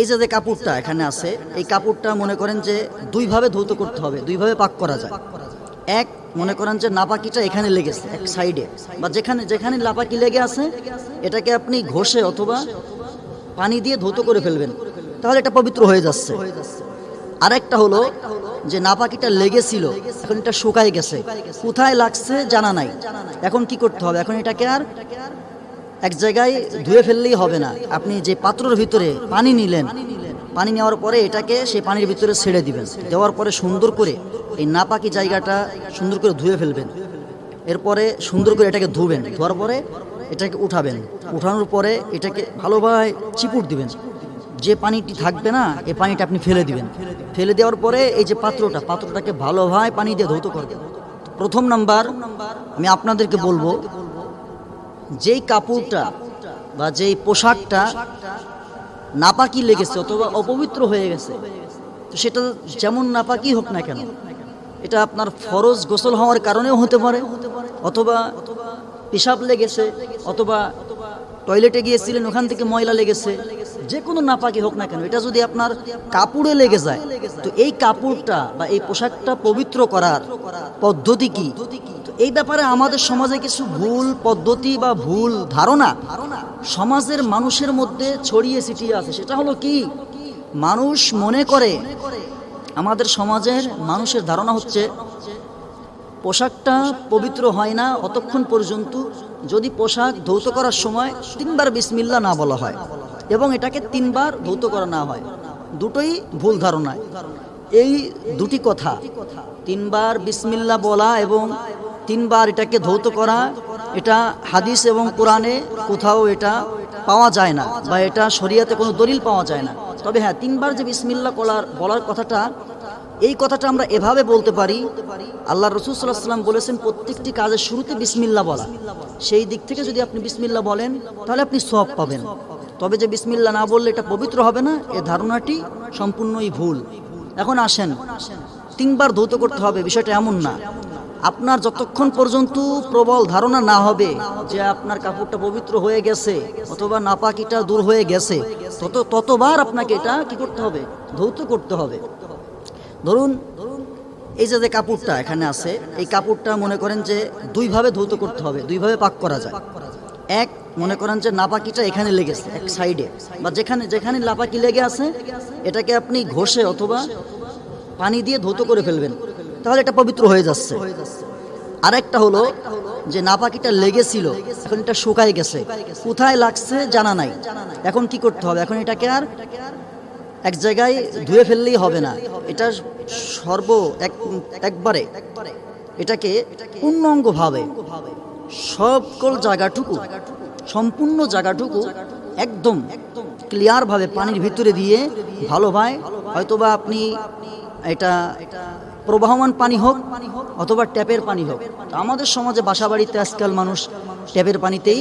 এই যে কাপড়টা এখানে আছে, এই কাপড়টা মনে করেন যে দুইভাবে ধৌত করতে হবে, দুইভাবে পাক করা যায়। এক, মনে করেন যে নাপাকিটা এখানে লেগেছে এক সাইডে বা যেখানে যেখানে লাপাকি লেগে আছে, এটাকে আপনি ঘষে অথবা পানি দিয়ে ধৌত করে ফেলবেন, তাহলে এটা পবিত্র হয়ে যাচ্ছে। আরেকটা হলো যে নাপাকিটা লেগেছিল, এখন এটা শুকায় গেছে। কোথায় লাগছে জানা নাই। এখন কি করতে হবে? এখন এটাকে আর এক জায়গায় ধুয়ে ফেললেই হবে না। আপনি যে পাত্রর ভিতরে পানি নিলেন, পানি নেওয়ার পরে এটাকে সেই পানির ভিতরে ছেড়ে দিবেন। দেওয়ার পরে সুন্দর করে এই নাপাকি জায়গাটা সুন্দর করে ধুয়ে ফেলবেন। এরপরে সুন্দর করে এটাকে ধুবেন। ধোয়ার পরে এটাকে উঠাবেন। উঠানোর পরে এটাকে ভালোভাবে চিপুট দিবেন। যে পানিটি থাকবে না এই পানিটা আপনি ফেলে দিবেন। ফেলে দেওয়ার পরে এই যে পাত্রটা, পাত্রটাকে ভালোভাবে পানি দিয়ে ধৌত করবেন। প্রথম নাম্বার আমি আপনাদেরকে বলব যেই কাপড়টা বা যেই পোশাকটা নাপাকি লেগেছে অথবা অপবিত্র হয়ে গেছে, তো সেটা যেমন নাপাকি হোক না কেন, এটা আপনার ফরজ গোসল হওয়ার কারণেও হতে পারে, অথবা পেশাব লেগেছে, অথবা টয়লেটে গিয়েছিলেন, ওখান থেকে ময়লা লেগেছে, যে কোনো নাপাকি হোক না কেন, এটা যদি আপনার কাপড়ে লেগে যায়, তো এই কাপড়টা বা এই পোশাকটা পবিত্র করার পদ্ধতি কি? এই ব্যাপারে আমাদের সমাজে কিছু ভুল পদ্ধতি বা ভুল ধারণা সমাজের মানুষের মধ্যে ছড়িয়ে ছিটিয়ে আছে। সেটা হলো কি? মানুষ মনে করে আমাদের সমাজের মানুষের ধারণা হচ্ছে, পোশাকটা পবিত্র হয় না অতক্ষণ পর্যন্ত যদি পোশাক ধৌত করার সময় তিনবার বিসমিল্লা না বলা হয় এবং এটাকে তিনবার ধৌত করা না হয়। দুটোই ভুল ধারণা। এই দুটি কথা, তিনবার বিসমিল্লা বলা এবং তিনবার এটাকে ধৌত করা, এটা হাদিস এবং কোরআনে কোথাও এটা পাওয়া যায় না বা এটা শরিয়াতে কোনো দলিল পাওয়া যায় না। তবে হ্যাঁ তিনবার যে বিসমিল্লা কলার, বলার কথাটা, এই কথাটা আমরা এভাবে বলতে পারি, আল্লাহ রসুল সাল্লাহ সাল্লাম বলেছেন, প্রত্যেকটি কাজের শুরুতে বিসমিল্লা বলা। সেই দিক থেকে যদি আপনি বিসমিল্লা বলেন, তাহলে আপনি সব পাবেন। তবে যে বিসমিল্লা না বললে এটা পবিত্র হবে না, এ ধারণাটি সম্পূর্ণই ভুল। এখন আসেন, তিনবার ধৌত করতে হবে, বিষয়টা এমন না। আপনার যতক্ষণ পর্যন্ত প্রবল ধারণা না হবে যে আপনার কাপড়টা পবিত্র হয়ে গেছে অথবা নাপাকিটা দূর হয়ে গেছে, তত ততবার আপনাকে এটা কি করতে হবে? ধৌত করতে হবে। ধরুন, এই যে কাপড়টা এখানে আছে, এই কাপড়টা মনে করেন যে দুইভাবে ধৌত করতে হবে, দুইভাবে পাক করা যায়। এক, মনে করেন যে নাপাকিটা এখানে লেগেছে এক সাইডে, বা যেখানে যেখানে লাপাকি লেগে আছে, এটাকে আপনি ঘষে অথবা পানি দিয়ে ধৌত করে ফেলবেন। তাহলে এটা পবিত্র হয়ে যাচ্ছে। আরেকটা হলো যে নাপাকিটা লেগেছিল, এখন এটা শুকায় গেছে। কোথায় লাগছে জানা নাই। এখন কি করতে হবে? এখন এটাকে আর এক জায়গায় ধুয়ে ফেললেই হবে না। এটা সর্ব এক, একবারে এটাকে পূর্ণাঙ্গভাবে সকল জায়গাটুকু, সম্পূর্ণ জায়গাটুকু একদম ক্লিয়ারভাবে পানির ভিতরে দিয়ে ভালো ভালোভাবে হয়তোবা আপনি এটা প্রবাহমান পানি হোক অথবা ট্যাপের পানি হোক। আমাদের সমাজে বাসা বাড়িতে আজকাল মানুষ ট্যাপের পানিতেই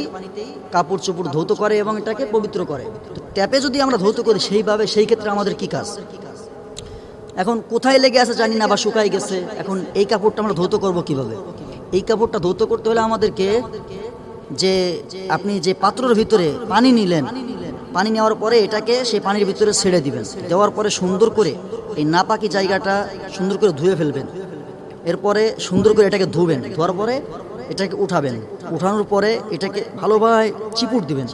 কাপড় চোপড় ধৌত করে এবং এটাকে পবিত্র করে। ট্যাপে যদি আমরা ধৌত করি সেইভাবে সেই ক্ষেত্রে আমাদের কি কাজ? এখন কোথায় লেগে আছে জানি না বা শুকাই গেছে। এখন এই কাপড়টা আমরা ধৌত করব কীভাবে? এই কাপড়টা ধৌত করতে হলে আমাদেরকে যে আপনি যে পাত্রর ভিতরে পানি নিলেন পানি নেওয়ার পরে এটাকে সেই পানির ভিতরে ছেড়ে দিবেন। দেওয়ার পরে সুন্দর করে এই নাপাকি জায়গাটা সুন্দর করে ধুয়ে ফেলবেন। এরপরে সুন্দর করে এটাকে ধুবেন। ধোয়ার পরে এটাকে উঠাবেন। উঠানোর পরে এটাকে ভালোভাবে চিপুট দিবেন।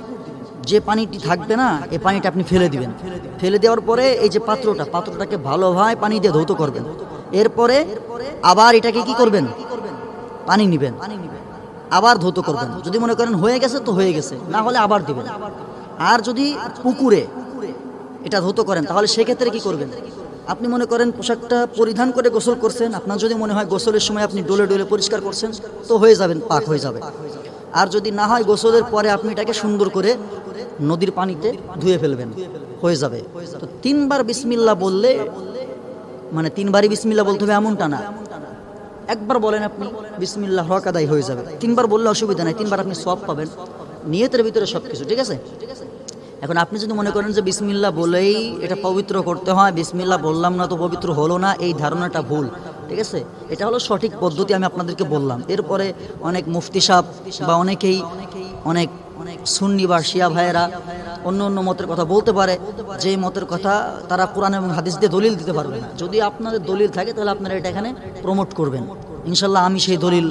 যে পানিটি থাকবে না এই পানিটা আপনি ফেলে দিবেন। ফেলে দেওয়ার পরে এই যে পাত্রটা, পাত্রটাকে ভালোভাবে পানি দিয়ে ধৌত করবেন। এরপরে আবার এটাকে কি করবেন? পানি নিবেন। আবার ধৌত করবেন। যদি মনে করেন হয়ে গেছে তো হয়ে গেছে, না হলে আবার দিবেন। আর যদি পুকুরে এটা ধৌত করেন, তাহলে সেক্ষেত্রে কি করবেন? আপনি মনে করেন পোশাকটা পরিধান করে গোসল করছেন, আপনার যদি মনে হয় গোসলের সময় আপনি ডোলে ডোলে পরিষ্কার করছেন, তো হয়ে যাবেন, পাক হয়ে যাবে। আর যদি না হয় গোসলের পরে আপনি এটাকে সুন্দর করে নদীর পানিতে ধুয়ে ফেলবেন, হয়ে যাবে। তো তিনবার বিসমিল্লা বললে মানে তিনবারই বিসমিল্লা বলতে হবে এমনটা না। একবার বলেন আপনি, বিসমিল্লাহ হক আদায় হয়ে যাবে। তিনবার বললে অসুবিধা নাই, তিনবার আপনি সব পাবেন। নিয়তের ভিতরে সব কিছু ঠিক আছে? এখন আপনি যদি মনে করেন যে বিসমিল্লা বলেই এটা পবিত্র করতে হয় বিসমিল্লা বললাম না তো পবিত্র হলো না এই ধারণাটা ভুল ঠিক আছে? এটা হলো সঠিক পদ্ধতি আমি আপনাদেরকে বললাম। এরপরে অনেক মুফতি সাহ বা অনেকেই অনেক অনেক সুন্নি বা শিয়া ভাইয়েরা অন্য অন্য মতের কথা বলতে পারে যে মতের কথা তারা কোরআন এবং হাদিস দিয়ে দলিল দিতে পারবে না। যদি আপনাদের দলিল থাকে তাহলে আপনারা এটা এখানে প্রমোট করবেন। ইনশাল্লাহ আমি সেই দলিল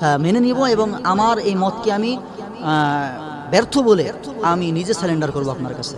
হ্যাঁ, মেনে নিব এবং আমার এই মতকে আমি ব্যর্থ বলে আমি নিজে স্যালেন্ডার করব আপনার কাছে।